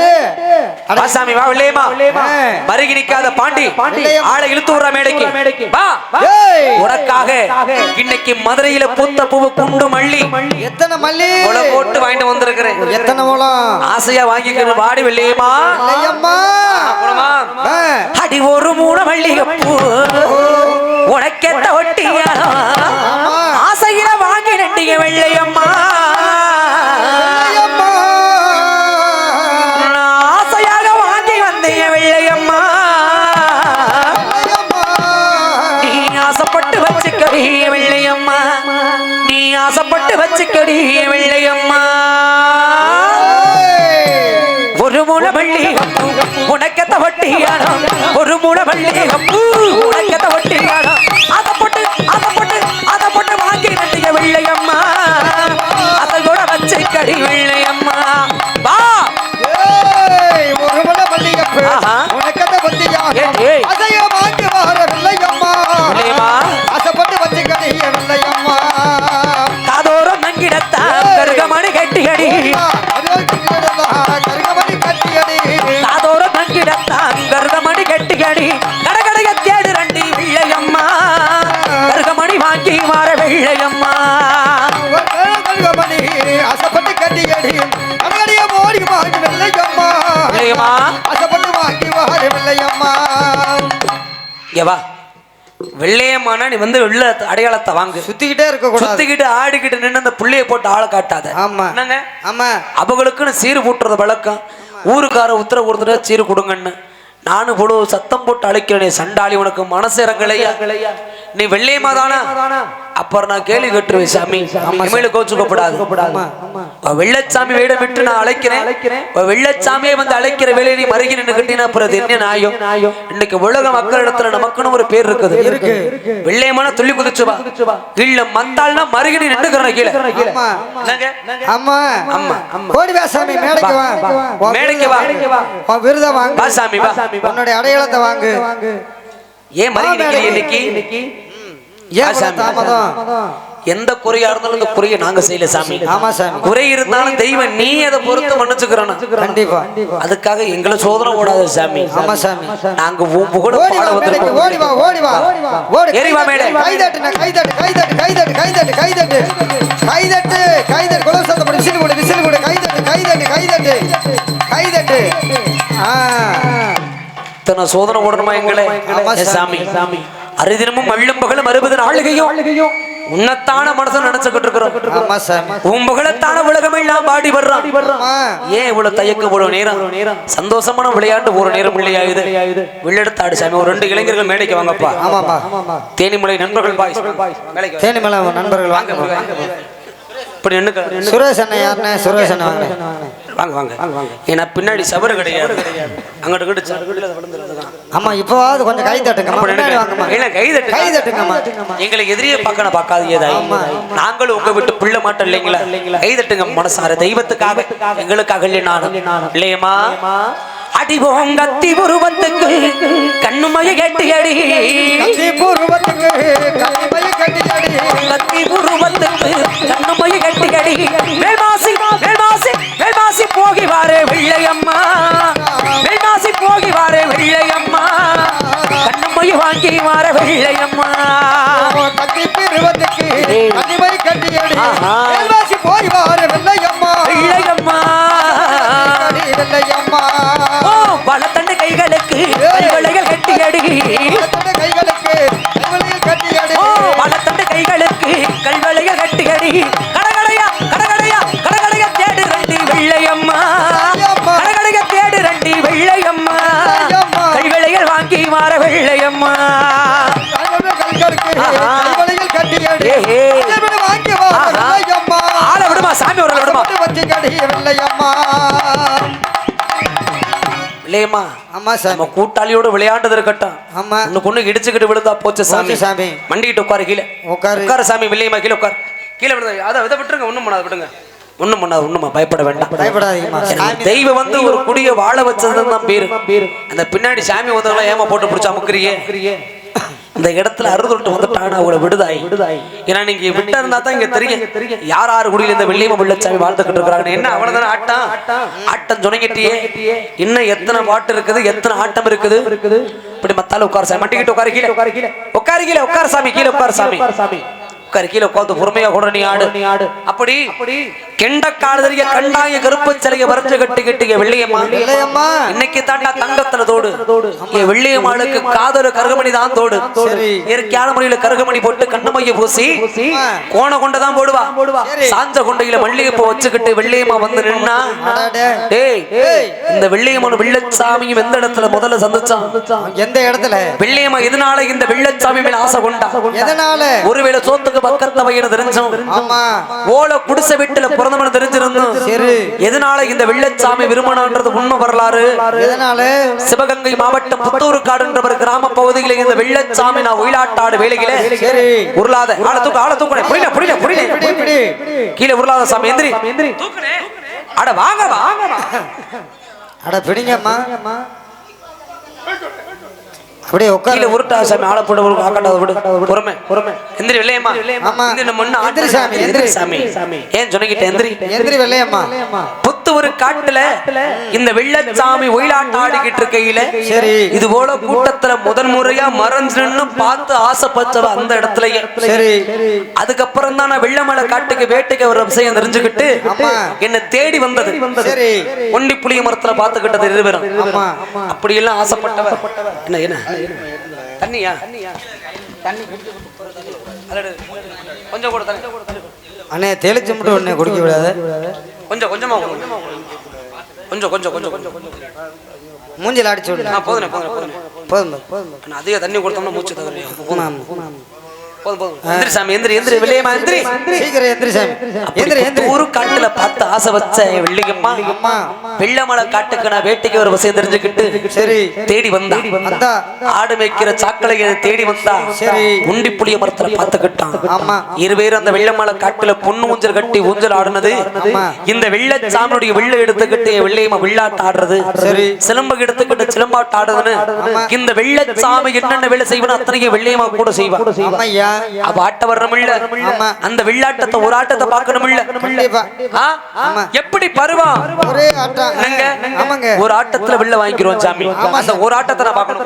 கைதட்டு அட, ஆசாமி வா ஆ. மருகி நிக்காத பாண்டி. ஆளை இழுத்து விடுற மேடைக்கு. வா உனக்காக இன்னைக்கு மதுரையில பூத்த பூவு குண்டு மல்லி. எத்தனை மல்லி? உல போட்டு வாங்கிட்டு வந்திருக்கிறேன். எத்தனை மூலம்? ஆசையா வாங்கிக்கிற வாடி? ஆ, அடி ஒரு மூண மல்லிகைப்பூ. உனக்கெத்த particularly here இங்க வா. வெள்ளையம்மானா நீ வந்து வெள்ள அடையாளத்தை வாங்கு. சுத்திக்கிட்டே இருக்க சுத்திக்கிட்டு ஆடிக்கிட்டு நின்று அந்த புள்ளைய போட்டு ஆளை காட்டாத. ஆமா. என்னங்க? ஆமா. அவங்களுக்குன்னு சீர் போட்டுறது வழக்கம். ஊருக்கார உத்தரவு கொடுத்துட்டு சீர் கொடுங்கன்னு. நானும் பொழுது சத்தம் போட்டு அழைக்கிறேனே சண்டாளி உனக்கு மனசு இறங்கலையா? நீ வெள்ளையம்மா தானா? அப்புறம் நான் கேள்வி கேட்டுருவேன் சாமி. இனிமேல கோச்சுக்கப்படாது வெள்ளச்சாமி வேட விட்டு நான் அழைக்கிறேன். வெள்ளச்சாமியை வந்து அழைக்கிற வேலையை நீ மருகி நிகழ்த்தினா பிறகு என்ன நாயம் இன்னைக்கு உலக மக்களிடத்துல நமக்குன்னு ஒரு பேர் இருக்குது. வெள்ளையமான துள்ளி குதிச்சுவா இல்ல மத்தாள்னா மறுகிடி நின்றுக்கிறேன் கீழே ஆமா. ஆமா கோடி வாசாமி மேடைக்கு வா. மேடைக்கு வா. விருத வாங்க. வாசாமி வா. உன்னுடைய அடையாளத்தை வாங்கு. ஏன் மறுகிடி இன்னைக்கு. எந்த குறையா இருந்தாலும் இந்த குறையை நாங்க செய்யல சாமி. ஆமா சாமி. குறை இருந்தாலும் தெய்வம் நீ அதை பொறுத்து மன்னிச்சுக்கிறோம் கண்டிப்பா. அதுக்காக எங்களை சோதனை ஓடாது சாமி. ஆமா சாமி. நாங்க உன் ஓடி பாட வந்திருக்கோம். ஓடி வா ஓடி வா. ஓடி ஏறி வா மேடை. கைதட்டு கைதட்டு கைதட்டு கைதட்டு கைதட்டு கைதட்டு கைதட்டு கைதட்டு குலம் சத்தம் போடு விசில் போடு விசில் போடு. கைதட்டு கைதட்டு கைதட்டு கைதட்டு ஆ. இத்தனை சோதனை ஓடணுமா எங்களை? ஆமா ஏ சாமி. அரிதினமும் அள்ளும் பகலும் அறுபது நாளுகையும் உன்னத்தான மனசு நினைச்சுக்கிட்டு இருக்கிறோம் உன் புகழத்தான உலகம் எல்லாம் பாடி வர்றான் ஏன் இவ்வளவு தயக்கம் ஒரு நேரம்? சந்தோஷமான விளையாட்டு ஒரு நேரம் இல்லையா இது வில்லெடுத்தாடு சாமி. ஒரு ரெண்டு இளைஞர்கள் மேடைக்கு வாங்கப்பா. ஆமாப்பா. தேனிமலை நண்பர்கள் பாய் வேலைக்கு வா. தேனி மேல நண்பர்கள் வாங்க. இப்படி நின்னு சுரேஷ் அண்ணன் யாருண்ணே? சுரேஷ் அண்ணன். வாங்க வாங்க. வாங்க ஏன்னா பின்னாடி சபரு கிடையாது. அங்கிட்டு கிட்ட. ஆமா இப்போவாவது கொஞ்சம் கை தட்டுங்க இல்ல, கை தட்டுங்க. கை தட்டுங்கம்மா. எங்களுக்கு எதிரியே பார்க்கணும் பார்க்காதீங்க. நாங்களும் உங்க விட்டு பிள்ளை மாட்டோம் இல்லைங்களா? கை தட்டுங்க மனசார தெய்வத்துக்காக. எங்களுக்காக இல்லை நானும். இல்லையம்மா. அடி போங்கத்தி உருவத்துக்கு கண்ணுமைய கட்டி அடி. பூர்வத்துக்கு கட்டி உருவத்துக்கு கண்ணு போய் கட்டி கடி வேல்மாசி வேல்மாசி வேல்மாசி போகி வாரு வெள்ளையம்மா. வேல்மாசி போகி வாரு வார விடுமா? சாமி ஒரு விடுமா? வச்சுக்கடி வெள்ளையம்மா வெள்ளையம்மா ஆமா நம்ம சாமி. கூட்டாளியோட விளையாண்டது இருக்கட்டும். ஆமா ஒண்ணு பொண்ணு இடிச்சுக்கிட்டு விழுந்தா போச்சு சாமி. சாமி. மண்டிக்கிட்டு உட்காரு கீழே. உட்காரு. உட்காரு சாமி வெள்ளையம்மா கீழே உட்கார். கீழே விழுந்த அதை இதை விட்டுருங்க ஒண்ணும் பண்ணாது விடுங்க ஒண்ணும் பண்ணாது ஒண்ணுமா பயப்பட வேண்டாம். பயப்படாதீங்கம்மா. தெய்வம் வந்து ஒரு குடிய வாழ வச்சது தான் பேரு. அந்த பின்னாடி சாமி வந்தவங்கள ஏமா போட்டு பிடிச்சா முக்கிறியே. இந்த இடத்துல அறுதொட்டு வந்துட்டான் அவங்கள விடுதாய்? ஏன்னா நீங்க விட்டா இருந்தா தான் இங்க தெரியும். யார் யார் குடியில இந்த வெள்ளியம்ம வெள்ளச்சாமி வாழ்ந்துகிட்டு இருக்கிறாங்க என்ன அவ்வளவுதானே ஆட்டம்? ஆட்டம் சொன்னங்கிட்டியே இன்னும் எத்தனை பாட்டு இருக்குது? எத்தனை ஆட்டம் இருக்குது? இப்படி மத்தால உட்கார சாமி. மட்டிக்கிட்டு உட்காரு கீழே. உட்காரு கீழே. உட்காரு கீழே உட்காரு சாமி கீழே உட்காரு சாமி. உட்காரு கீழே உட்காந்து பொறுமையா கூட நீ ஆடு. நீ ஆடு. அப்படி கெண்ட காலதறிய கண்டாய கருப்பு சிலைய வரைஞ்சு கட்டி கட்டிய வெள்ளியம்மா. இன்னைக்கு தாண்டா தங்கத்துல தோடு. வெள்ளியம்மாளுக்கு காதல கருகமணி தான் தோடு. இயற்கையான முறையில கருகமணி போட்டு கண்ணமைய பூசி கோண கொண்டதான் போடுவா. சாஞ்ச கொண்டையில மல்லிகைப்பூ வச்சுக்கிட்டு வெள்ளியம்மா வந்து நின்னா. டேய் இந்த வெள்ளியம்மன் வெள்ளச்சாமியும் எந்த இடத்துல முதல்ல சந்திச்சான். எந்த இடத்துல? வெள்ளியம்மா எதனால இந்த வெள்ளச்சாமி மேல ஆசை கொண்டா? எதனால? ஒருவேளை சோத்துக்கு பக்கத்துல வயிறு தெரிஞ்சோம். ஓலை குடிசை வீட்டுல பிறந்தவன தெரிஞ்சிருந்தோம். சரி. எதனால இந்த வெள்ளச்சாமி விரும்பினான்றது உண்மை வரலாறு? எதனால? சிவகங்கை மாவட்டம் புத்தூருக்காடுன்ற ஒரு கிராம பகுதியில இந்த வெள்ளச்சாமி நான் ஒயிலாட்டாடு வேலையில சரி. உருளாத. ஆள தூக்கு ஆள தூக்குனே புரியல புரியல புரியல கீழே உருளாத சாமி எந்திரி. அட வாங்க வாங்க வா. அட பிடிங்கம்மா. அப்படியே உட்காரு. உருட்டா சாமி ஆள போட்டு ஒரு ஆக்கட்டாத விடு பொறுமை. பொறுமை. எந்திரி வெள்ளையம்மா. ஆமா. நம்ம முன்ன எந்திரி சாமி, எந்திரி. எந்திரி. சாமி. ஏன் சொன்னிக்கிட்ட எந்திரி? எந்திரி வெள்ளையம்மா. ஒரு காட்டுல இந்த வெள்ளச்சாமி ஒயிலாட்டம் ஆடிக்கிட்டு இருக்கையில சரி. இது போல கூட்டத்துல முதன் முறையா மறைஞ்சு நின்னு பார்த்து ஆசைப்பட்டவ அந்த இடத்துலயே. சரி. அதுக்கப்புறம் தான் நான் வெள்ளமலை காட்டுக்கு வேட்டைக்கு ஒரு விஷயம் தெரிஞ்சுக்கிட்டு. என்ன தேடி வந்தது. ஒண்டி புளிய மரத்துல பாத்துக்கிட்டது இருவரும். அப்படி எல்லாம் ஆசைப்பட்டவ என்ன என்ன? தண்ணியா? அடடே, கொஞ்சம் கூட தண்ணி. அண்ணே தெளிச்சு மட்டும் உடனே குடிக்க விடாத. கொஞ்சம் கொஞ்சமா. கொஞ்சம் கொஞ்சம் கொஞ்சம் கொஞ்சம் கொஞ்சம். மூஞ்சில அடிச்சு விடு ஆ, போதுண்ணே போதுண்ணே போதுண்ணே. போதும் போதும் நான் அதிக தண்ணி கொடுத்தோம்னா மூச்சு தகவல் எந்திரி சாமி எந்திரி எந்திரி வெள்ளையம்மா எந்திரி. சீக்கிரம் எந்திரி. சாமி. எந்திரி எந்திரி ஊரு காட்டுல பார்த்து ஆசை வச்ச வெள்ளமலை காட்டுக்கு நான் வேட்டைக்கு ஒரு விஷயம் தெரிஞ்சுக்கிட்டு சரி. தேடி வந்தா. வந்தா. ஆடு மேய்க்கிற சாக்களையை தேடி வந்தா. சரி. உண்டி புளிய மரத்துல பார்த்துக்கிட்டான். ஆமா. இருவேரும் அந்த வெள்ளமலை காட்டுல பொண்ணு ஊஞ்சல் கட்டி ஊஞ்சல் ஆடுனது. இந்த வெள்ளச்சாமியுடைய வெள்ள எடுத்துக்கிட்டு வெள்ளையம்மா வெள்ளாட்டு ஆடுறது. சரி. சிலம்பு எடுத்துக்கிட்டு சிலம்பாட்டு ஆடுதுன்னு ஆமா. இந்த வெள்ளச்சாமி என்னென்ன வேலை செய்வன அத்தனையும் வெள்ளையம்மா கூட செய்வா. அவ ஆட்ட ஆமா. அந்த வெள்ளாட்டத்தை ஒரு ஆட்டத்தை பார்க்கணும் இல்ல கண்டிப்பா. ஆ? ஆமா. எப்படி பருவா ஒரே ஆட்டம். ஒரு ஆட்டத்துல வெள்ள வாங்கிக்கிறோம் சாமி. அந்த ஒரு ஆட்டத்தை நான் பார்க்கணும்.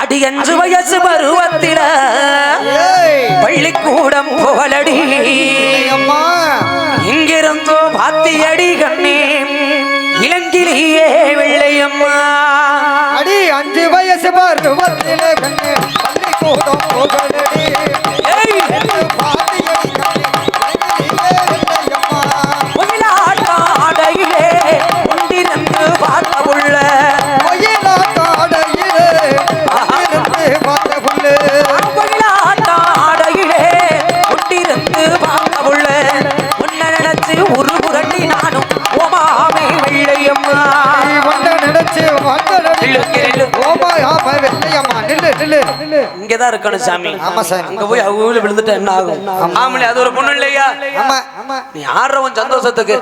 அடி அஞ்சு வயசு பருவத்தில பள்ளிக்கூடம் புகழடி அம்மா இங்கிருந்தோ பாத்தியடி கண்ணே. இளங்கிலேயே வெள்ளையம்மா. அடி அஞ்சு வயசு பருவத்திலே கண்ணு பள்ளிக்கூடம் இங்கதான் இருக்கணும் சாமி. ஆமா சாமி. அங்க போய் அவங்க ஊர்ல விழுந்துட்டா என்ன ஆகும்? ஆமலே அது ஒரு பொண்ணு இல்லையா ஆமா ஆமா. நீ ஆடுறவன் சந்தோஷத்துக்கு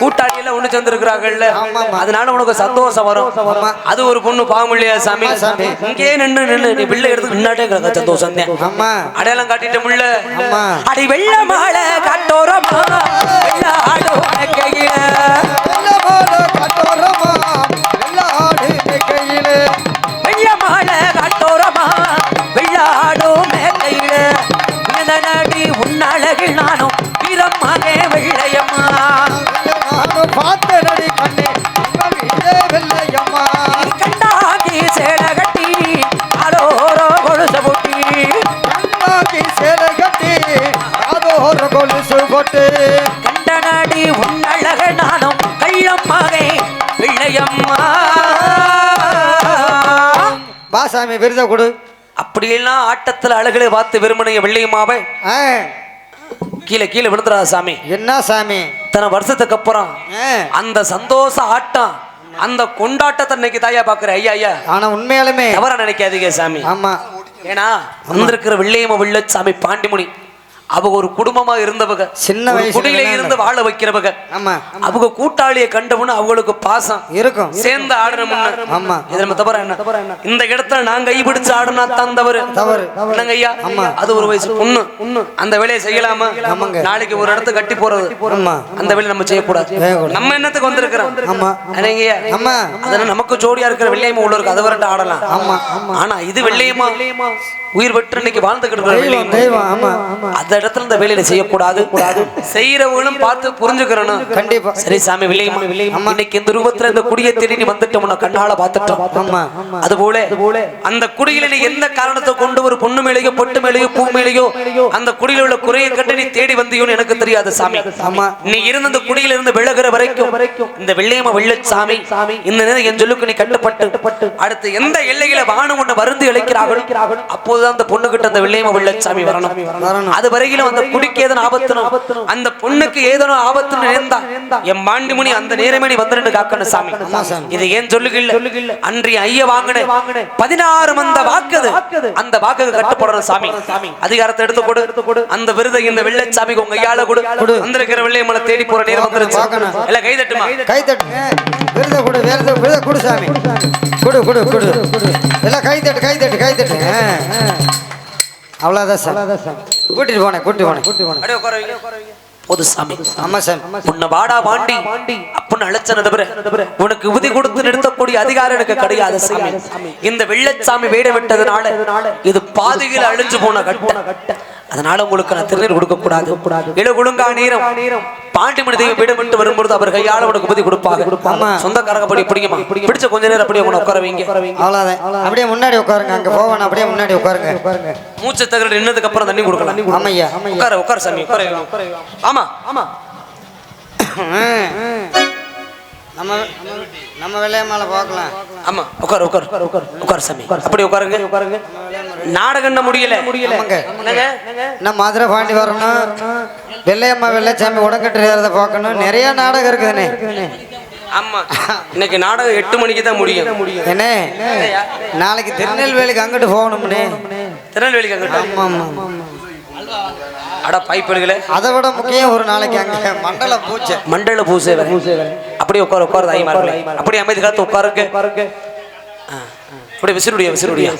கூட்டாளி எல்லாம் ஒண்ணு சேர்ந்திருக்கிறாங்கல்ல. ஆமா, ஆமா. அதனால உனக்கு சந்தோஷம் வரும். ஆமா. அது ஒரு பொண்ணு பாவம் இல்லையா சாமி. இங்கே நின்னு நின்னு நீ பிள்ளை எடுத்து நின்னாட்டே கிடக்க சந்தோஷம் தான். ஆமா. அடையாளம் காட்டிட்ட முள்ள. ஆமா. அடி வெள்ள மாலை காட்டோரமா. வெள்ளாடு கையில உன்னழகில் நானும் வீரம்மானே வெள்ளையம்மா நானும் பார்த்த நடி கண்ணே வெள்ளையம்மா. கண்டாங்கி சேலை கட்டி கொழுச பொட்டி. கண்ணாக்கி சேலை கட்டி அதோ ஒரு கொலுசு போட்டு. கண்டனடி உன்னழக நானும் கள்ளம்மாவே வெள்ளையம்மா. பாசாமி விருத கொடு. அப்படியெல்லாம் ஆட்டத்துல அழகுல பார்த்து வெறுமனைய வெள்ளையம்மாவை. கீழே கீழே விழுந்துடா சாமி. என்ன சாமி? இத்தனை வருஷத்துக்கு அப்புறம் அந்த சந்தோஷ ஆட்டம் அந்த கொண்டாட்டத்தை இன்னைக்கு தாயா பாக்குற ஐயா ஐயா. ஆனா உண்மையாலுமே தவறா நினைக்காதீங்க சாமி. ஆமா. ஏன்னா வந்திருக்கிற வெள்ளையம்ம வெள்ளச்சாமி பாண்டிமுனி. அவங்க ஒரு குடும்பமா இருந்தவங்க சின்ன குடியில. இருந்து வாழ வைக்கிறவங்க. ஆமா அவங்க கூட்டாளியை கண்டவன அவங்களுக்கு பாசம். இருக்கும் சேர்ந்து ஆடணும்னு ஆமா. இது நம்ம தவற என்ன? இந்த இடத்துல நான் கை பிடிச்சு ஆடுனா தான் தவறு. தவறு. என்னங்க ஐயா? அது ஒரு வயசு பொண்ணு. அந்த வேலையை செய்யலாமா? ஆமாங்க. நாளைக்கு ஒரு இடத்த கட்டி போறது. ஆமா. அந்த வேலையை நம்ம செய்யக்கூடாது. நம்ம என்னத்துக்கு வந்திருக்கிறோம்? ஆமா. என்னங்கய்யா? ஆமா. அதனால நமக்கு ஜோடியா இருக்கிற வெள்ளையம்மா உள்ள இருக்கு. அதை வரட்டு ஆடலாம். ஆமா ஆனா இது வெள்ளையம்மா. உயிர் பெற்று இன்னைக்கு வாழ்ந்துகிட்டு இருக்கிற தெய்வம் வெள்ளையம்மா. ஆமா அந்த இடத்துல இந்த வேலையில செய்யக்கூடாது. செய்யறவங்களும் பார்த்து புரிஞ்சுக்கிறணும். கண்டிப்பா. சரி சாமி வில்லையம்மா. வில்லையம்மா. இன்னைக்கு இந்த ரூபத்துல இந்த குடியை தேடி நீ வந்துட்டோம். உன்னை கண்ணால பாத்துட்டோம் ஆமா. அது போல அந்த குடியில நீ எந்த காரணத்தை கொண்டு ஒரு பொண்ணு மேலேயோ பொட்டு மேலேயோ பூ மேலேயோ அந்த குடியில உள்ள குறையை கண்டு நீ தேடி வந்தியோன்னு எனக்கு தெரியாது சாமி. நீ இருந்த அந்த குடியில இருந்து விலகுற வரைக்கும் இந்த வெள்ளையம்மா வெள்ளச்சாமி இந்த நேரம் என் சொல்லுக்கு நீ கட்டுப்பட்டு அடுத்து எந்த எல்லையில வானம் ஒண்ணு வருந்து இழைக்கிறார்களோ அப்போதுதான் அந்த பொண்ணு கிட்ட அந்த வெள்ளையம்மா வெள்ளச்சாமி வரணும். வரணும். அது வரையிலும் அந்த குடிக்கு ஏதோ ஆபத்துனும் அந்த பொண்ணுக்கு ஏதோ ஆபத்துன்னு நேர்ந்தா என் மாண்டிமுனி அந்த நேரமே நீ வந்து காக்கணும் சாமி. இது ஏன் சொல்லுகில்ல? அன்றைய ஐய வாங்கின பதினாறு மந்த வாக்குது. அந்த வாக்குக்கு கட்டுப்படணும் சாமி. அதிகாரத்தை எடுத்து கொடு. அந்த விருதை இந்த வெள்ளச்சாமிக்கு உங்க கையால கொடு. வந்திருக்கிற வெள்ளையம்மனை தேடி போற நேரம் வந்துருச்சு. பார்க்கணும். எல்லாம் கை தட்டுமா? கை தட்டு. விருத கொடு விருத விருத கொடு சாமி. கொடு கொடு கொடு எல்லாம் கை தட்டு கை தட்டு கை தட்டு. ஆ, ஆ. அவ்வளவுதான் சார். கூட்டிட்டு போனேன் கூட்டிட்டு போனேன். கூட்டிட்டு போனேன். அப்படியே உட்கார வைங்க, உட்கார வைங்க. போது சாமி. ஆமா சார் உன்னை வாடா வாண்டி. அப்படின்னு அழைச்சன தவிர உனக்கு உதி கொடுத்து நிறுத்தக்கூடிய அதிகாரம் எனக்கு கிடையாது சாமி. இந்த வெள்ளச்சாமி வேட விட்டதுனால இது பாதியில் அழிஞ்சு போன கட்ட. அதனால உங்களுக்கு நான் திருநீர் கொடுக்க கூடாது இட குழுங்கா நேரம். பாண்டிமணி தெய்வம் வீடு விட்டு வரும்பொழுது அவர் கையால உனக்கு உபதி கொடுப்பாங்க. சொந்தக்காரங்க படி பிடிக்குமா? பிடிச்ச கொஞ்ச நேரம் அப்படியே உன உட்கார வைங்க அவ்வளவுதான். அப்படியே முன்னாடி உட்காருங்க. அங்க போவேன். அப்படியே முன்னாடி உட்காருங்க. மூச்சு தகர நின்னதுக்கு அப்புறம் தண்ணி கொடுக்கலாம். ஆமையா. உட்கார உட்கார சாமி உட்கார. ஆமா ஆமா. நம்ம நம்ம வெள்ளையம்மால பார்க்கலாம். ஆமா உட்கார் உட்கார். உட்கார் உட்கார் சாமி. அப்படி உட்காருங்க உட்காருங்க. நாடகம் முடியல. என்னங்க? நான் மதுரை பாண்டி வரணும். வெள்ளையம்மா வெள்ளைச்சாமி உடக்கட்டு ஏறத பார்க்கணும். நிறைய நாடகம் இருக்குதுண்ணே ஆமா. இன்னைக்கு நாடகம் எட்டு மணிக்கு தான் முடியும். என்ன? நாளைக்கு திருநெல்வேலிக்கு அங்கிட்டு போகணும்னே. திருநெல்வேலிக்கு அங்கிட்ட ஆமா ஆமா அட பைப்படுகளே அதை விட முக்கியம் ஒரு நாளைக்கு அங்க மண்டல பூச்சை மண்டல பூசை வேற. அப்படியே உட்கார உட்கார தாய்மார்களே அப்படியே அமைதி காத்து உட்காருங்க. அப்படியே விசிறுடியா விசிறுடியா.